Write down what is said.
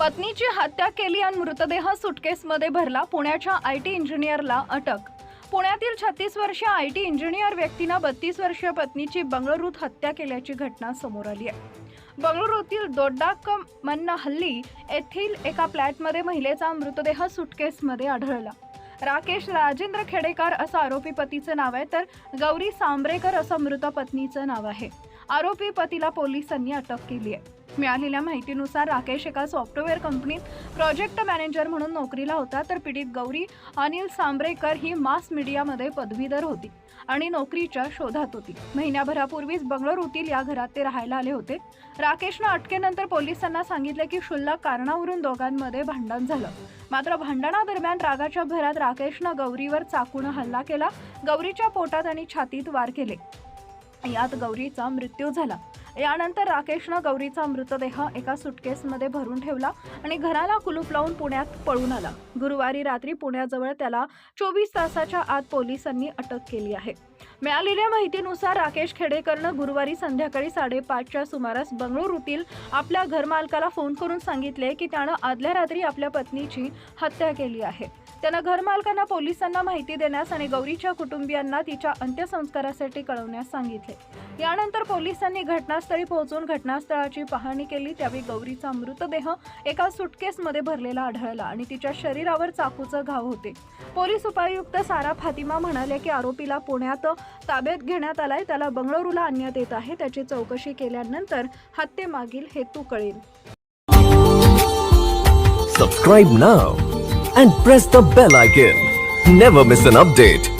पत्नीची हत्या केली आणि मृतदेह सुटकेसमध्ये भरला पुण्याच्या आय टी इंजिनियरला अटक. पुण्यातील छत्तीस वर्षीय आय टी इंजिनियर व्यक्तीनं बत्तीस वर्षीय पत्नीची बंगळुरूत हत्या केल्याची घटना समोर आली आहे. बंगळुरूतील दोड्डाकमन्नहल्ली येथील एका फ्लॅटमध्ये महिलेचा मृतदेह सुटकेसमध्ये आढळला. राकेश राजेंद्र खेडेकर असं आरोपी पतीचं नाव आहे तर गौरी सांबरेकर असं मृत पत्नीचं नाव आहे. आरोपी पतीला पोलिसांनी अटक केली आहे. मिळालेल्या माहितीनुसार राकेश एका सॉफ्टवेअर कंपनीत प्रोजेक्ट मॅनेजर म्हणून नोकरीला होता तर पीडित गौरी अनिल सांबरेकर ही मास मीडियामध्ये पदवीधर होती आणि नोकरीच्या शोधात होती. महिन्याभरापूर्वीच बंगळुरूतील या घरात ते राहायला आले होते. राकेशनं अटकेनंतर पोलिसांना सांगितले की क्षुल्लक कारणावरून दोघांमध्ये भांडण झालं. मात्र भांडणादरम्यान रागाच्या भरात राकेशनं गौरीवर चाकूनं हल्ला केला गौरीच्या पोटात आणि छातीत वार केले. यात गौरीचा मृत्यू झाला. यानंतर राकेशनं गौरीचा मृतदेह एका सुटकेसमध्ये भरून ठेवला आणि घराला कुलूप लावून पुण्यात पळून आला. गुरुवारी रात्री पुण्याजवळ त्याला चोवीस तासाच्या आत पोलिसांनी अटक केली आहे. मिळालेल्या माहितीनुसार राकेश खेडेकरनं गुरुवारी संध्याकाळी साडेपाचच्या सुमारास बंगळुरूतील आपल्या घरमालकाला फोन करून सांगितले की त्यानं आदल्या रात्री आपल्या पत्नीची हत्या केली आहे. त्यानं घरमालकांना पोलिसांना माहिती देण्यास आणि गौरीच्या कुटुंबियांना तिच्या अंत्यसंस्कारासाठी कळवण्यास सांगितले. यानंतर पोलिसांनी घटनास्थळी पोहोचून घटनास्थळाची पाहणी केली. त्यावेळी गौरीचा मृतदेह एका सुटकेसमध्ये भरलेला आढळला आणि तिच्या शरीरावर चाकूचं घाव होते. पोलीस उपायुक्त सारा फातिमा म्हणाले की आरोपीला पुण्यात ताब्यात घेण्यात आलाय. त्याला बंगळुरूला आणण्यात येत आहे. त्याची चौकशी केल्यानंतर हत्येमागील हेतू कळेल. Subscribe now and press the bell icon never miss an update